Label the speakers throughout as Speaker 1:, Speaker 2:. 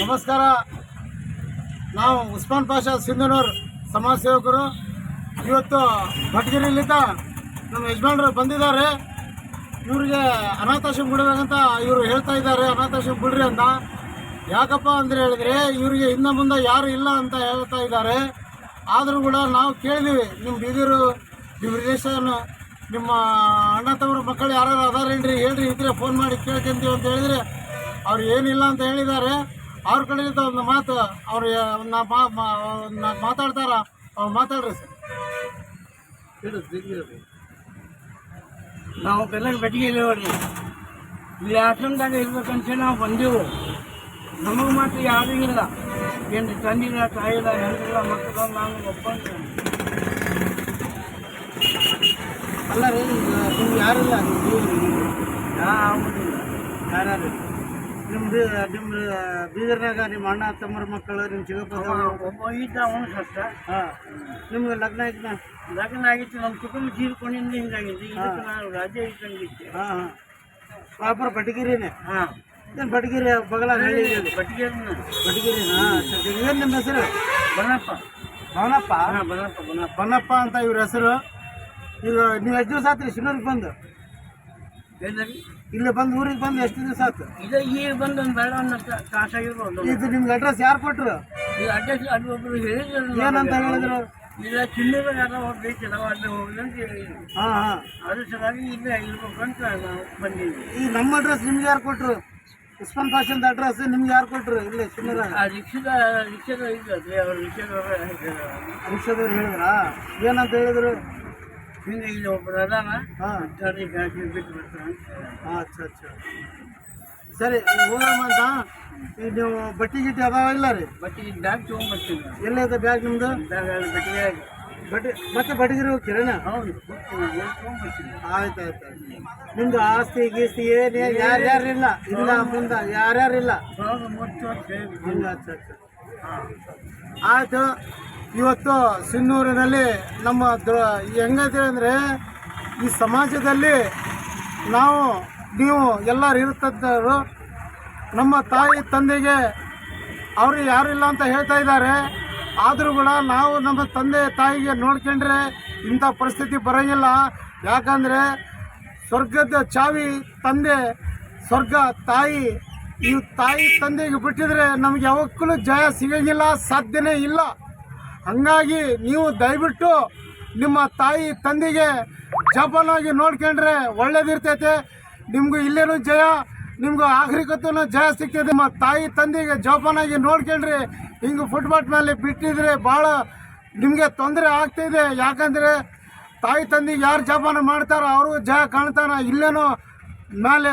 Speaker 1: ನಮಸ್ಕಾರ. ನಾವು ಉಸ್ಮಾನ್ ಪಾಷಾ ಸಿಂಧನೂರ್ ಸಮಾಜ ಸೇವಕರು. ಇವತ್ತು ಭಟ್ಗಿರಿಲಿಂದ ನಮ್ಮ ಯಜಮಾನರು ಬಂದಿದ್ದಾರೆ. ಇವರಿಗೆ ಅನಾಥಾಶ್ರಮ ಬಿಡಬೇಕಂತ ಇವರು ಹೇಳ್ತಾ ಇದ್ದಾರೆ, ಅನಾಥಾಶ್ರಮ ಬಿಡ್ರಿ ಅಂತ. ಯಾಕಪ್ಪ ಅಂತ ಹೇಳಿದ್ರೆ, ಇವರಿಗೆ ಹಿಂದೆ ಮುಂದೆ ಯಾರು ಇಲ್ಲ ಅಂತ ಹೇಳ್ತಾ ಇದ್ದಾರೆ. ಆದರೂ ಕೂಡ ನಾವು ಕೇಳಿದೀವಿ ನಿಮ್ಮ ಬೀದಿರು ನಿಮ್ಮ ರಿಲೇಷನ್ ನಿಮ್ಮ ಅಣ್ಣ ತವರು ಮಕ್ಕಳು ಯಾರು ಅದಾರೇನ್ರಿ? ಹೇಳ್ರಿ ಇದ್ರೆ ಫೋನ್ ಮಾಡಿ ಕೇಳ್ಕೊಂತೀವಿ ಅಂತ ಹೇಳಿದ್ರೆ, ಅವ್ರು ಏನಿಲ್ಲ ಅಂತ ಹೇಳಿದ್ದಾರೆ. ಅವ್ರ ಕಡೆಯಿಂದ ಒಂದು ಮಾತು ಅವ್ರು ನಾಲ್ಕು ಮಾತಾಡ್ತಾರ? ಅವ್ರು ಮಾತಾಡ್ರಿ ಸರ್.
Speaker 2: ನಾವು ಬೆಲ್ಲ ಬೆಟ್ಟಿಗೆ ನೋಡ್ರಿ ಇಲ್ಲಿ ಆಶ್ರಮದಾಗ ಇರ್ಬೇಕಂತ ನಾವು ಬಂದೆವು. ನಮಗೆ ಮಾತ್ರ ಯಾರೂ ಇಲ್ಲ. ಏನು ತಂದಿಲ್ಲ ತಾಯಿಲ್ಲ ಹೆಂಗಿಲ್ಲ ಮಕ್ಕಳು ನಾನು ಒಪ್ಪಂತ
Speaker 1: ಅಲ್ಲ ರೀ ನಿಮ್ಗೆ ಯಾರಿಲ್ಲ?
Speaker 2: ಯಾವುದಿಲ್ಲ
Speaker 1: ಯಾರು ನಿಮ್ಮ ನಿಮ್ಮ ಬೀದರ್ನಾಗ ನಿಮ್ಮ ಅಣ್ಣ ತಮ್ಮರ ಮಕ್ಕಳು ನಿಮ್ಮ ಚಿಕ್ಕಪ್ಪ
Speaker 2: ಒಬ್ಬ ಅವನು ಕಷ್ಟ
Speaker 1: ಹಾಂ. ನಿಮ್ಗೆ ಲಗ್ನ ಆಯ್ತು
Speaker 2: ಲಗ್ನ ಆಗಿತ್ತು ನಮ್ಮ ಕುಟುಂಬ ತೀರ್ಕೊಂಡಿಂದ ಹಿಂಗಾಗಿತ್ತು. ಇದಕ್ಕೆ ನಾನು ರಾಜ್ಯ ಇದ್ದಂಗಿದ್ದೆ.
Speaker 1: ಹಾಂ ಹಾಂ. ಪ್ರಾಪರ್ ಬಟಗಿರಿನೇ?
Speaker 2: ಹಾಂ.
Speaker 1: ಏನು ಬಟಗಿರಿ ಬಗಲ ಹೇಳಿ
Speaker 2: ಬಟಗಿರಿ
Speaker 1: ಬಟಗಿರಿ ಹಾಂ ಏನು ನಿಮ್ಮ ಹೆಸರು?
Speaker 2: ಬನಪ್ಪ.
Speaker 1: ಬನ್ನಪ್ಪ
Speaker 2: ಹಾಂ ಬನಪ್ಪ ಬನಪ್ಪ.
Speaker 1: ಬನ್ನಪ್ಪ ಅಂತ ಇವ್ರ ಹೆಸರು. ಈಗ ನೀವು ಎಷ್ಟು ದಿವಸ ಆತ್ರಿ ಶಿನ್ನೂರಿಗೆ ಬಂದು? ಇಲ್ಲಿ ಬಂದು ಊರಿಗೆ ಬಂದು ಎಷ್ಟು ದಿವಸ ಆಯ್ತು
Speaker 2: ಇದು ಈಗ ಬಂದು ಒಂದು ಬೇಡ ಒಂದು ತಾಸಾಗಿರ್ಬೋದು
Speaker 1: ಇದು ನಿಮ್ಗೆ ಅಡ್ರೆಸ್ ಯಾರು ಕೊಟ್ರು?
Speaker 2: ಈ ಅಡ್ರೆಸ್ ಅಲ್ಲಿ ಒಬ್ರು ಹೇಳಿದ್ರು
Speaker 1: ಏನಂತ ಹೇಳಿದ್ರು?
Speaker 2: ಇಲ್ಲ ಚಿನ್ನದ ಯಾರೋ ಒಬ್ರು ಐತಿಲ್ಲ ಅಲ್ಲಿ ಹೋಗಿ ಅಂತ ಹೇಳಿ.
Speaker 1: ಹಾಂ ಹಾಂ.
Speaker 2: ಅದ್ರ ಸಲುವಾಗಿ ಇಲ್ಲೇ ಇರ್ಬೇಕು ಅಂತ ನಾವು ಬಂದಿದ್ವಿ.
Speaker 1: ಈ ನಮ್ಮ ಅಡ್ರೆಸ್ ನಿಮ್ಗೆ ಯಾರು ಕೊಟ್ರು? ಉಸ್ಮಾನ್ ಫಾಷನ್ದ ಅಡ್ರೆಸ್ ನಿಮ್ಗೆ ಯಾರು ಕೊಟ್ರು? ಇಲ್ಲ ಶಿನ್ನೂರಾಗ
Speaker 2: ಆ ರಿಕ್ಷದ ರಿಕ್ಷದ ಇದ್ದದ್ರಿ ಅವ್ರ ರಿಕ್ಷದವ್ರ
Speaker 1: ರಿಕ್ಷಾದವ್ರು ಹೇಳಿದ್ರಾ? ಏನಂತ ಹೇಳಿದ್ರು?
Speaker 2: ಹಿಂಗೆ ಇಲ್ಲಿ ಒಬ್ರು ಅದಾನ
Speaker 1: ಹಾಂ.
Speaker 2: ಬ್ಯಾಟ್ರಿ ಬಿಟ್ಟು
Speaker 1: ಹಾಂ ಅಚ್ಚಾ ಅಚ್ಚಾ. ಸರಿ ಹೋಗಮ್ಮ ಅಂತ ಈಗ ನೀವು ಬಟ್ಟೆ ಗಿಟ್ಟಿ ಅದಾವ ಇಲ್ಲ ರೀ?
Speaker 2: ಬಟ್ ಈಗ ಬ್ಯಾಗ್ ತೊಗೊಂಡ್ಬರ್ತೀನಿ
Speaker 1: ಎಲ್ಲೈತೆ ಬ್ಯಾಗ್ ನಿಮ್ದು?
Speaker 2: ಬ್ಯಾಗ್ ಅಲ್ಲಿ
Speaker 1: ಬಟ್ಟೆ ಮತ್ತೆ ಬಟ್ಟೆಗಿರಿ ಕಿರಣ
Speaker 2: ಹೌದು ತೊಗೊಂಡ್ಬರ್ತೀನಿ
Speaker 1: ಆಯ್ತು ಆಯ್ತು ನಿಮ್ದು ಆಸ್ತಿ ಗೀಸ್ತಿ ಏನು ಯಾರ್ಯಾರು ಇಲ್ಲ. ಇಲ್ಲ? ಮುಂದೆ ಯಾರ್ಯಾರು ಇಲ್ಲ?
Speaker 2: ಸಾವಿರದ ಮೂವತ್ತು ವರ್ಷ.
Speaker 1: ಹಂಗ ಅಚ್ಚಾ ಅಚ್ಚಾ. ಆಯಿತು. ಇವತ್ತು ಸಿನ್ನೂರಿನಲ್ಲಿ ನಮ್ಮ ದ್ರ ಹೆಂಗೈತೆ ಅಂದರೆ ಈ ಸಮಾಜದಲ್ಲಿ ನಾವು, ನೀವು ಎಲ್ಲರೂ ಇರುತ್ತಿದ್ದರು. ನಮ್ಮ ತಾಯಿ ತಂದೆಗೆ ಅವರು ಯಾರು ಇಲ್ಲ ಅಂತ ಹೇಳ್ತಾ ಇದ್ದಾರೆ. ಆದರೂ ಕೂಡ ನಾವು ನಮ್ಮ ತಂದೆ ತಾಯಿಗೆ ನೋಡ್ಕೊಂಡ್ರೆ ಇಂಥ ಪರಿಸ್ಥಿತಿ ಬರೋಂಗಿಲ್ಲ. ಯಾಕಂದರೆ ಸ್ವರ್ಗದ ಚಾವಿ ತಂದೆ, ಸ್ವರ್ಗ ತಾಯಿ, ಈ ತಾಯಿ ತಂದೆಗೆ ಬಿಟ್ಟಿದ್ರೆ ನಮ್ಗೆ ಯಾವಕ್ಕೂ ಜಯ ಸಿಗೋಂಗಿಲ್ಲ, ಸಾಧ್ಯನೇ ಇಲ್ಲ. ಹಂಗಾಗಿ ನೀವು ದಯವಿಟ್ಟು ನಿಮ್ಮ ತಾಯಿ ತಂದೆಗೆ ಜಪಾನಾಗಿ ನೋಡ್ಕೊಂಡ್ರೆ ಒಳ್ಳೇದಿರ್ತೈತೆ. ನಿಮ್ಗೂ ಇಲ್ಲೇನು ಜಯ, ನಿಮ್ಗೂ ಆಖರಿಕತ್ತೂ ಜಯ ಸಿಗ್ತದೆ ನಿಮ್ಮ ತಾಯಿ ತಂದೆಗೆ ಜೋಪಾನಾಗಿ ನೋಡ್ಕೊಂಡ್ರಿ ಹಿಂಗೆ ಫುಟ್ಬಾಟ್ ಮೇಲೆ ಬಿಟ್ಟಿದ್ರೆ ಭಾಳ ನಿಮಗೆ ತೊಂದರೆ ಆಗ್ತಿದೆ ಯಾಕಂದರೆ ತಾಯಿ ತಂದೆಗೆ ಯಾರು ಜೋಪಾನ ಮಾಡ್ತಾರೋ ಅವರು ಜಯ ಕಾಣ್ತಾನ. ಇಲ್ಲೇನೋ ಮೇಲೆ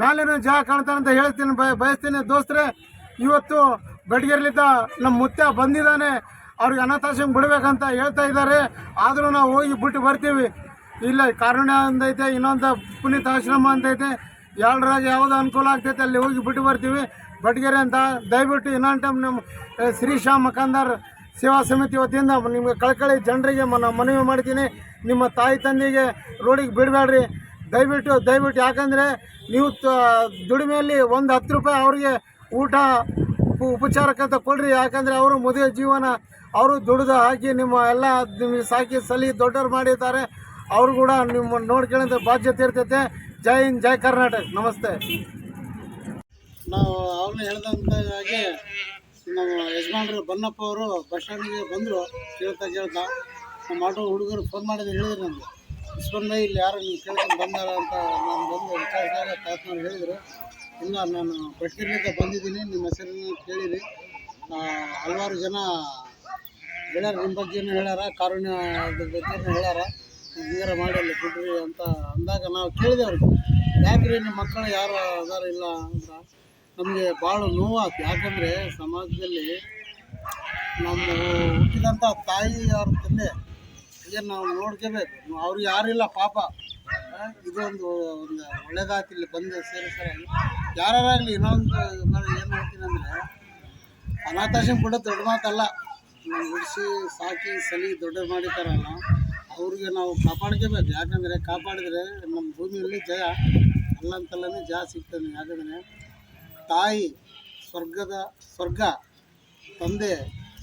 Speaker 1: ಮೇಲೇನೋ ಜಯ ಕಾಣ್ತಾನೆ ಅಂತ ಹೇಳ್ತೀನಿ, ಬಯ, ಬಯಸ್ತೀನಿ. ದೋಸ್ತರೇ, ಇವತ್ತು ಬೆಡ್ಗೆರ್ಲಿದ್ದ ನಮ್ಮ ಮುತ್ಯ ಬಂದಿದ್ದಾನೆ. ಅವ್ರಿಗೆ ಅನಾಥಾಶ್ರಮ ಬಿಡ್ಬೇಕಂತ ಹೇಳ್ತಾ ಇದ್ದಾರೆ. ಆದರೂ ನಾವು ಹೋಗಿ ಬಿಟ್ಟು ಬರ್ತೀವಿ. ಇಲ್ಲ ಕಾರುಣ್ಯ ಅಂತೈತೆ ಇನ್ನೊಂದು ಪುನೀತ ಆಶ್ರಮ ಅಂತೈತೆ ಎರಡರಾಗ ಯಾವುದು ಅನುಕೂಲ ಆಗ್ತೈತೆ ಅಲ್ಲಿ ಹೋಗಿ ಬಿಟ್ಟು ಬರ್ತೀವಿ. ಬಟ್ಗೆರೆ ಅಂತ ದಯವಿಟ್ಟು ಇನ್ನೊಂದು ಟೈಮ್ ನಮ್ಮ ಆ, ಶ್ರೀ ಶ್ಯಾಮ್ ಮಕಾಂದಾರ್ ಸೇವಾ ಸಮಿತಿ ವತಿಯಿಂದ ನಿಮಗೆ ಕಳ್ಕಳಿ ಜನರಿಗೆ ಮನ ಮನವಿ ಮಾಡ್ತೀನಿ. ನಿಮ್ಮ ತಾಯಿ ತಂದೆಗೆ ರೋಡಿಗೆ ಬಿಡಬೇಡ್ರಿ. ದಯವಿಟ್ಟು ದಯವಿಟ್ಟು ಯಾಕಂದರೆ ನೀವು ದುಡಿಮೆಯಲ್ಲಿ ಒಂದು ಹತ್ತು ರೂಪಾಯಿ ಅವ್ರಿಗೆ ಊಟ ಉಪ- ಉಪಚಾರಕ್ಕಂತ ಕೊಡ್ರಿ. ಯಾಕಂದರೆ ಅವರು ಮದುವೆ ಜೀವನ ಅವರು ದುಡಿದ ಹಾಕಿ ನಿಮ್ಮ ಎಲ್ಲ ನಿಮಗೆ ಸಾಕಿ ಸಲಿ ದೊಡ್ಡವ್ರು ಮಾಡಿದ್ದಾರೆ. ಅವರು ಕೂಡ ನಿಮ್ಮ ನೋಡ್ಕೊಳ್ಳೋಂಥ ಬಾಧ್ಯತೆ ಇರ್ತೈತೆ. ಜೈ ಹಿಂದ್, ಜೈ ಕರ್ನಾಟಕ. ನಮಸ್ತೆ. ನಾವು ಅವ್ರನ್ನ ಹೇಳ್ದಂತ ಹಾಗೆ ನಮ್ಮ ಯಜಮಾನ್ರು ಬನ್ನಪ್ಪ ಅವರು ಬಸ್ ಸ್ಟ್ಯಾಂಡಿಗೆ ಬಂದರು. ಕೇಳ್ತಾ ಕೇಳ್ತಾ ನಮ್ಮ ಆಟೋ ಹುಡುಗರು ಫೋನ್ ಮಾಡಿದ್ರೆ, ಹೇಳಿದ್ರು ನನಗೆ. ಇಸ್ಕೊಂಡ ಇಲ್ಲಿ ಯಾರು ನೀವು ಕೇಳ್ಕೊಂಡು ಬಂದಾರ ಅಂತ ನಾನು ಬಂದು ವಿಚಾರಿಸಿದಾಗ ತಾತ್ನವ್ರು ಹೇಳಿದರು. ಇಲ್ಲ ನಾನು ಬೆಟ್ಕರಿಯಿಂದ ಬಂದಿದ್ದೀನಿ. ನಿಮ್ಮ ಹೆಸರನ್ನು ಕೇಳಿರಿ. ಹಲವಾರು ಜನ ಹೇಳ್ಯಾರ ನಿಮ್ಮ ಬಗ್ಗೆನೂ ಹೇಳ್ಯಾರ, ಕಾರುಣ್ಯ ಬಗ್ಗೆನೂ ಹೇಳ್ಯಾರ ಹಿಂಗಾರ ಅಲ್ಲಿ ಬಿಡ್ರಿ ಅಂತ ಅಂದಾಗ ನಾವು ಕೇಳಿದೆ ಅವ್ರಿಗೆ ಯಾಕ್ರಿ ನಿಮ್ಮ ಮಕ್ಕಳು ಯಾರು ಅದಾರ ಇಲ್ಲ ಅಂತ. ನಮಗೆ ಭಾಳ ನೋವಾಯ್ತು ಯಾಕಂದರೆ ಸಮಾಜದಲ್ಲಿ ನಮ್ಮ ಹುಟ್ಟಿದಂಥ ತಾಯಿ ಅವ್ರ ತಂದೆ ಇದನ್ನು ನಾವು ನೋಡ್ಕೋಬೇಕು. ಅವ್ರಿಗೆ ಯಾರಿಲ್ಲ ಪಾಪ. ಇದೊಂದು ಒಂದು ಒಳ್ಳೇದಾಯ್ತು ಇಲ್ಲಿ ಬಂದು ಸೇರಿಸರಾಗಿ ಯಾರಾಗಲಿ ಇನ್ನೊಂದು ನಾನು ಏನು ಹೇಳ್ತೀನಿ ಅಂದರೆ, ಅನಾಥಾಶ್ರಮ ಕೂಡ ದೊಡ್ಡ ಮಾತಲ್ಲ. ಉಡಿಸಿ ಸಾಕಿ ಸಲಿ ದೊಡ್ಡ ಮಾಡಿತಾರಲ್ಲ ಅವ್ರಿಗೆ ನಾವು ಕಾಪಾಡ್ಕೋಬೇಕು. ಯಾಕಂದರೆ ಕಾಪಾಡಿದ್ರೆ ನಮ್ಮ ಭೂಮಿಯಲ್ಲಿ ಜಯ ಅಲ್ಲಂತಲ್ಲೇ ಜಯ ಸಿಗ್ತಾನೆ ಯಾಕಂದರೆ ತಾಯಿ ಸ್ವರ್ಗದ ಸ್ವರ್ಗ, ತಂದೆ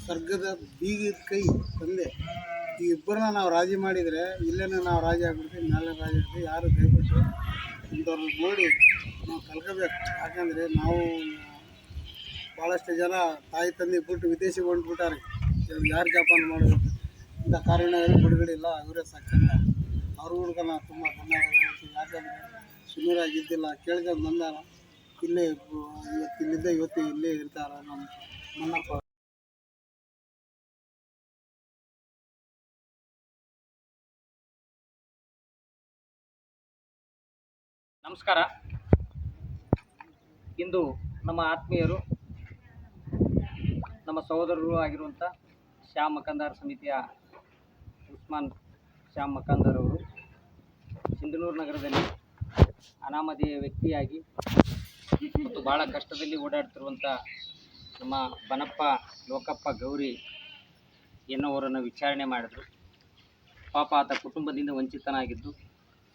Speaker 1: ಸ್ವರ್ಗದ ಬೀಗದ ಕೈ, ತಂದೆ. ಈ ಇಬ್ಬರನ್ನ ನಾವು ರಾಜಿ ಮಾಡಿದರೆ ಇಲ್ಲೇನೆ ನಾವು ರಾಜಿ ಆಗ್ಬಿಡ್ತೀವಿ ಮೇಲೆ ರಾಜಿ ಆಗ್ತೀವಿ ಯಾರು ದಯವಿಟ್ಟು ಇಂಥವ್ರನ್ನ ನೋಡಿ ನಾವು ಕಲ್ಕೋಬೇಕು. ಯಾಕಂದರೆ ನಾವು ಭಾಳಷ್ಟು ಜನ ತಾಯಿ ತಂದೆ ಬಿಟ್ಟು ವಿದೇಶಿ ಹೊಂಟ್ಬಿಟ್ಟಾರೆ ಇವ್ರು ಯಾರು ಜಪಾನ ಮಾಡಬೇಕು ಇಂಥ ಕಾರಣ ಬಿಡುಗಡೆ ಇಲ್ಲ, ಇವರೇ ಸಾಕಿಲ್ಲ ಅವ್ರ ಹುಡುಗ ನಾವು ತುಂಬ ಧನ್ಯವಾದ ಹೇಳ್ತೀವಿ ಯಾಕಂದರೆ ಸುಮ್ಮೀರಾಗಿದ್ದಿಲ್ಲ ಕೇಳ್ಕೊಂಡು ಬಂದಾರ. ಇಲ್ಲೇ ಇವತ್ತು ಇಲ್ಲಿದ್ದ, ಇವತ್ತು ಇಲ್ಲೇ ಇರ್ತಾರ ನಮ್ಮ ಮನ್ನಪ್ಪ
Speaker 3: ನಮಸ್ಕಾರ. ಇಂದು ನಮ್ಮ ಆತ್ಮೀಯರು, ನಮ್ಮ ಸಹೋದರರು ಆಗಿರುವಂಥ ಶ್ಯಾಮ್ ಮಕಂದಾರ್ ಸಮಿತಿಯ ಉಸ್ಮಾನ್ ಶ್ಯಾಮ್ ಮಕಂದಾರ್ ಅವರು ಸಿಂಧನೂರು ನಗರದಲ್ಲಿ ಅನಾಮಧೇಯ ವ್ಯಕ್ತಿಯಾಗಿ ಮತ್ತು ಭಾಳ ಕಷ್ಟದಲ್ಲಿ ಓಡಾಡ್ತಿರುವಂಥ ನಮ್ಮ ಬನಪ್ಪ, ಲೋಕಪ್ಪ, ಗೌರಿ ಎನ್ನುವರನ್ನು ವಿಚಾರಣೆ ಮಾಡಿದರು. ಪಾಪ ಆತ ಕುಟುಂಬದಿಂದ ವಂಚಿತನಾಗಿದ್ದು,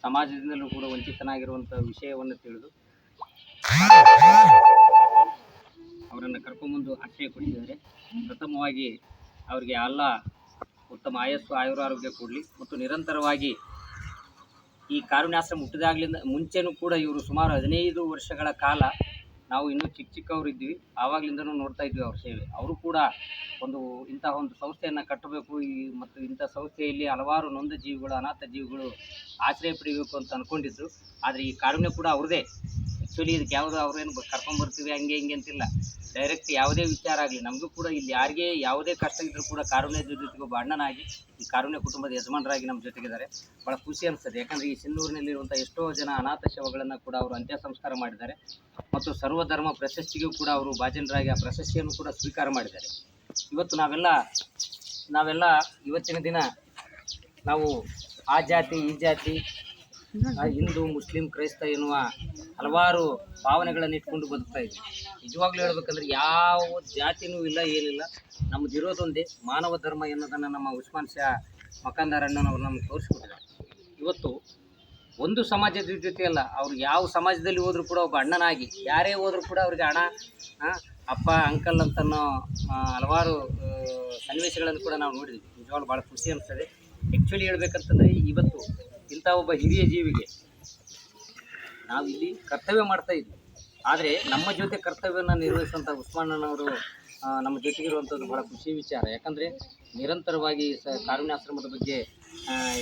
Speaker 3: ಸಮಾಜದಿಂದಲೂ ಕೂಡ ವಂಚಿತನಾಗಿರುವಂಥ ವಿಷಯವನ್ನು ತಿಳಿದು ಅವರನ್ನು ಕರ್ಕೊಂಬಂದು ಆಶ್ರಯ ಕೊಟ್ಟಿದ್ದಾರೆ. ಪ್ರಥಮವಾಗಿ ಅವರಿಗೆ ಅಲ್ಲ, ಉತ್ತಮ ಆಯಸ್ಸು ಆಯುರಾರೋಗ್ಯ ಕೊಡಲಿ. ಮತ್ತು ನಿರಂತರವಾಗಿ ಈ ಕಾರುಣ್ಯಾಶ್ರಮ ಹುಟ್ಟಿದಾಗಲಿಂದ ಮುಂಚೆನೂ ಕೂಡ ಇವರು ಸುಮಾರು ಹದಿನೈದು ವರ್ಷಗಳ ಕಾಲ ನಾವು ಇನ್ನೂ ಚಿಕ್ಕ ಚಿಕ್ಕವರು ಇದ್ವಿ ಆವಾಗಲಿಂದನೂ ನೋಡ್ತಾ ಇದ್ವಿ ಅವ್ರ ಸೇವೆ. ಅವರು ಕೂಡ ಒಂದು ಇಂತಹ ಒಂದು ಸಂಸ್ಥೆಯನ್ನು ಕಟ್ಟಬೇಕು. ಈ ಮತ್ತು ಇಂಥ ಸಂಸ್ಥೆಯಲ್ಲಿ ಹಲವಾರು ನೊಂದ ಜೀವಿಗಳು, ಅನಾಥ ಜೀವಿಗಳು ಆಶ್ರಯ ಪಡಿಬೇಕು ಅಂತ ಅಂದ್ಕೊಂಡಿದ್ರು ಆದರೆ ಈ ಕಾರುಣ್ಯ ಕೂಡ ಅವ್ರದೇ ಆ್ಯಕ್ಚುಲಿ ಇದಕ್ಕೆ ಯಾವುದೋ ಅವ್ರೇನು ಕರ್ಕೊಂಡ್ಬರ್ತೀವಿ ಹಂಗೆ ಹಿಂಗೆ ಅಂತಿಲ್ಲ. ಡೈರೆಕ್ಟ್ ಯಾವುದೇ ವಿಚಾರ ಆಗಲಿ, ನಮಗೂ ಕೂಡ ಇಲ್ಲಿ ಯಾರಿಗೆ ಯಾವುದೇ ಕಷ್ಟ ಇದ್ರೂ ಕೂಡ ಕಾರುಣ್ಯ ಜೊತೆಗೆ ಅಣ್ಣನಾಗಿ ಈ ಕಾರುಣ್ಯ ಕುಟುಂಬದ ಯಜಮಾನರಾಗಿ ನಮ್ಮ ಜೊತೆಗಿದ್ದಾರೆ. ಭಾಳ ಖುಷಿ ಅನಿಸ್ತದೆ ಯಾಕಂದರೆ ಈ ಸಿನ್ನೂರಿನಲ್ಲಿರುವಂಥ ಎಷ್ಟೋ ಜನ ಅನಾಥ ಶವಗಳನ್ನು ಕೂಡ ಅವರು ಅಂತ್ಯ ಸಂಸ್ಕಾರ ಮಾಡಿದ್ದಾರೆ. ಮತ್ತು ಸರ್ವಧರ್ಮ ಪ್ರಶಸ್ತಿಗೂ ಕೂಡ ಅವರು ಭಾಜನರಾಗಿ ಆ ಪ್ರಶಸ್ತಿಯನ್ನು ಕೂಡ ಸ್ವೀಕಾರ ಮಾಡಿದ್ದಾರೆ. ಇವತ್ತು ನಾವೆಲ್ಲ ನಾವೆಲ್ಲ ಇವತ್ತಿನ ದಿನ ನಾವು ಆ ಜಾತಿ, ಈ ಜಾತಿ ಹಿಂದೂ, ಮುಸ್ಲಿಂ, ಕ್ರೈಸ್ತ ಎನ್ನುವ ಹಲವಾರು ಭಾವನೆಗಳನ್ನು ಇಟ್ಕೊಂಡು ಬದುಕ್ತಾ ಇದೆ ನಿಜವಾಗ್ಲೂ ಹೇಳ್ಬೇಕಂದ್ರೆ ಯಾವ ಜಾತಿನೂ ಇಲ್ಲ, ಏನಿಲ್ಲ. ನಮ್ದು ಇರೋದೊಂದೇ ಮಾನವ ಧರ್ಮ ಎನ್ನೋದನ್ನು ನಮ್ಮ ಉಸ್ಮಾನ್ ಶಾ ಮಕಾಂದಾರಣ್ಣನವರು ನಮ್ಗೆ ತೋರಿಸ್ಕೊಟ್ಟಿದ್ದಾರೆ. ಇವತ್ತು ಒಂದು ಸಮಾಜದ ಜೊತೆ ಅಲ್ಲ, ಅವ್ರು ಯಾವ ಸಮಾಜದಲ್ಲಿ ಹೋದರೂ ಕೂಡ ಒಬ್ಬ ಅಣ್ಣನಾಗಿ, ಯಾರೇ ಹೋದರೂ ಕೂಡ ಅವ್ರಿಗೆ ಅಣ್ಣ ಅಪ್ಪ, ಅಂಕಲ್ ಅಂತನೋ ಹಲವಾರು ಸನ್ನಿವೇಶಗಳನ್ನು ಕೂಡ ನಾವು ನೋಡಿದ್ವಿ. ನಿಜವಾಗ್ಲೂ ಭಾಳ ಖುಷಿ ಅನಿಸ್ತದೆ. ಆ್ಯಕ್ಚುಲಿ ಹೇಳ್ಬೇಕಂತಂದ್ರೆ ಇವತ್ತು ಇಂಥ ಒಬ್ಬ ಹಿರಿಯ ಜೀವಿಗೆ ನಾವು ಇಲ್ಲಿ ಕರ್ತವ್ಯ ಮಾಡ್ತಾ ಇದ್ವಿ. ಆದರೆ ನಮ್ಮ ಜೊತೆ ಕರ್ತವ್ಯವನ್ನು ನಿರ್ವಹಿಸುವಂಥ ಉಸ್ಮಾನಣ್ಣವರು ನಮ್ಮ ಜೊತೆಗಿರುವಂಥದ್ದು ಭಾಳ ಖುಷಿ ವಿಚಾರ. ಯಾಕಂದರೆ ನಿರಂತರವಾಗಿ ಸ ಕಾರುಣ್ಯಾಶ್ರಮದ ಬಗ್ಗೆ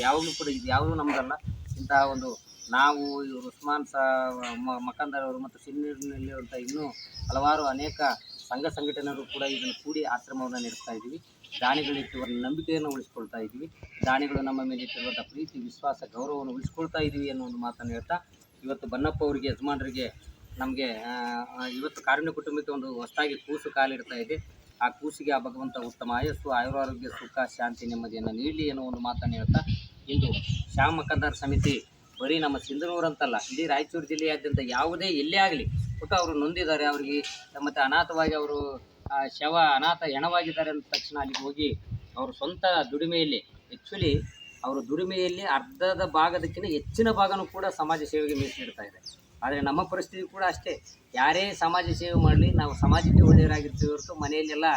Speaker 3: ಯಾವಾಗಲೂ ಕೂಡ ಇದು ಯಾವುದೂ ನಮ್ಮದಲ್ಲ ಇಂತಹ ಒಂದು ನಾವು, ಇವರು ಉಸ್ಮಾನ್ ಸಾ, ಮ- ಮಕಂದರ್ ಅವರು ಮತ್ತು ಸಿನ್ನೂರಿನಲ್ಲಿರುವಂಥ ಇನ್ನೂ ಹಲವಾರು ಅನೇಕ ಸಂಘ ಸಂಘಟನೆಗಳು ಕೂಡ ಇದನ್ನು ಕೂಡಿ ಆಶ್ರಮವನ್ನು ನಡೆಸ್ತಾ ಇದ್ದೀವಿ. ದಾನಿಗಳಿಟ್ಟಿರುವ ನಂಬಿಕೆಯನ್ನು ಉಳಿಸ್ಕೊಳ್ತಾ ಇದ್ದೀವಿ. ದಾನಿಗಳು ನಮ್ಮ ಮೇಲೆ ಇಟ್ಟಿರುವಂಥ ಪ್ರೀತಿ, ವಿಶ್ವಾಸ, ಗೌರವವನ್ನು ಉಳಿಸ್ಕೊಳ್ತಾ ಇದ್ದೀವಿ ಅನ್ನೋ ಒಂದು ಮಾತನ್ನು ಹೇಳ್ತಾ, ಇವತ್ತು ಬನ್ನಪ್ಪ ಅವರಿಗೆ, ಯಜಮಾನರಿಗೆ ನಮಗೆ ಇವತ್ತು ಕಾರುಣ್ಯ ಕುಟುಂಬಕ್ಕೆ ಒಂದು ಹೊಸದಾಗಿ ಕೂಸು ಕಾಲಿಡ್ತಾ ಇದೆ. ಆ ಕೂಸಿಗೆ ಆ ಭಗವಂತ ಉತ್ತಮ ಆಯಸ್ಸು, ಆಯುರಾರೋಗ್ಯ, ಸುಖ, ಶಾಂತಿ, ನೆಮ್ಮದಿಯನ್ನು ನೀಡಲಿ ಅನ್ನೋ ಒಂದು ಮಾತನ್ನು ಹೇಳ್ತಾ, ಇಂದು ಶ್ಯಾಮ ಸಮಿತಿ ಬರೀ ನಮ್ಮ ಸಿಂಧನೂರು ಅಂತಲ್ಲ ಇಡೀ ರಾಯಚೂರು ಜಿಲ್ಲೆಯಾದ್ಯಂತ ಯಾವುದೇ ಎಲ್ಲೇ ಆಗಲಿ, ಒಟ್ಟು ಅವರು ನೊಂದಿದ್ದಾರೆ, ಅವರಿಗೆ ಮತ್ತು ಅನಾಥವಾಗಿ ಅವರು ಆ, ಶವ ಅನಾಥ ಹೆಣವಾಗಿದ್ದಾರೆ ಅಂದ ತಕ್ಷಣ ಅಲ್ಲಿಗೆ ಹೋಗಿ ಅವರು ಸ್ವಂತ ದುಡಿಮೆಯಲ್ಲಿ ಆ್ಯಕ್ಚುಲಿ ಅವರು ದುಡಿಮೆಯಲ್ಲಿ ಅರ್ಧದ ಭಾಗದಕ್ಕಿಂತ ಹೆಚ್ಚಿನ ಭಾಗನೂ ಕೂಡ ಸಮಾಜ ಸೇವೆಗೆ ಮೀಸಲಿಡ್ತಾ ಇದೆ. ಆದರೆ ನಮ್ಮ ಪರಿಸ್ಥಿತಿ ಕೂಡ ಅಷ್ಟೇ. ಯಾರೇ ಸಮಾಜ ಸೇವೆ ಮಾಡಲಿ ನಾವು ಸಮಾಜಕ್ಕೆ ಒಳ್ಳೆಯವರಾಗಿರ್ತೀವಿ ಹೊರತು ಮನೆಯಲ್ಲೆಲ್ಲ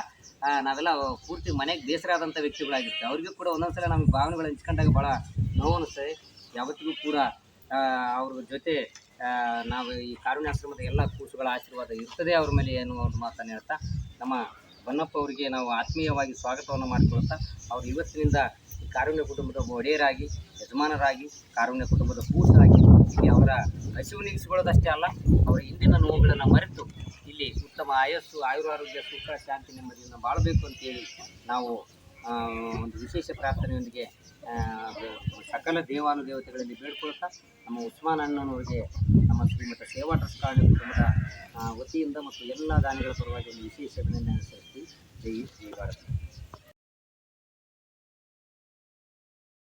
Speaker 3: ನಾವೆಲ್ಲ ಪೂರ್ತಿ ಮನೆಗೆ ಬೇಸರ ಆದಂಥ ವ್ಯಕ್ತಿಗಳಾಗಿರ್ತೀವಿ. ಅವ್ರಿಗೂ ಕೂಡ ಒಂದೊಂದ್ಸಲ ನಮಗೆ ಭಾವನೆಗಳು ಹಂಚ್ಕೊಂಡಾಗ ಭಾಳ ನೋವು ಅನಿಸ್ತದೆ ಯಾವತ್ತಿಗೂ ಕೂಡ ಅವ್ರ ಜೊತೆ ನಾವು ಈ ಕಾರುಣ್ಯಾಶ್ರಮದ ಎಲ್ಲ ಕೂಸುಗಳ ಆಶೀರ್ವಾದ ಇರ್ತದೆ ಅವ್ರ ಮೇಲೆ ಏನು ಒಂದು ಮಾತನ್ನು ಹೇಳ್ತಾ ನಮ್ಮ ಬನ್ನಪ್ಪ ಅವರಿಗೆ ನಾವು ಆತ್ಮೀಯವಾಗಿ ಸ್ವಾಗತವನ್ನು ಮಾಡಿಕೊಳ್ಳುತ್ತಾ ಅವರು ಇವತ್ತಿನಿಂದ ಈ ಕಾರುಣ್ಯ ಕುಟುಂಬದ ಒಡೆಯರಾಗಿ, ಯಜಮಾನರಾಗಿ, ಕಾರುಣ್ಯ ಕುಟುಂಬದ ಕೂಸಾಗಿ ಇಲ್ಲಿ ಅವರ ಹಸಿವು ನೀಗಿಸಿಕೊಳ್ಳೋದಷ್ಟೇ ಅಲ್ಲ, ಅವರ ಹಿಂದಿನ ನೋವುಗಳನ್ನು ಮರೆತು ಇಲ್ಲಿ ಉತ್ತಮ ಆಯಸ್ಸು, ಆಯುರಾರೋಗ್ಯ, ಸುಖ, ಶಾಂತಿ ನೆಮ್ಮದಿಯನ್ನು ಬಾಳಬೇಕು ಅಂತೇಳಿ ನಾವು ಒಂದು ವಿಶೇಷ ಪ್ರಾರ್ಥನೆಯೊಂದಿಗೆ ಸಕಲ ದೇವಾನುದೇವತೆಗಳಲ್ಲಿ ಬೇಡ್ಕೊಳ್ತಾ ನಮ್ಮ ಉಸ್ಮಾನ್ ಅಣ್ಣನವರಿಗೆ ನಮ್ಮ ಶ್ರೀಮಠ ಸೇವಾ ಟ್ರಸ್ಟ್ ಕಾಲನಿ ಕುಟುಂಬದ ವತಿಯಿಂದ ಮತ್ತು ಎಲ್ಲ ದಾನಿಗಳ ಪರವಾಗಿ ಒಂದು ವಿಶೇಷ ಅಭಿನಂದನೆ ಸಲ್ಲಿಸಿ ಜೈ ಶ್ರೀ ಭಾರತ.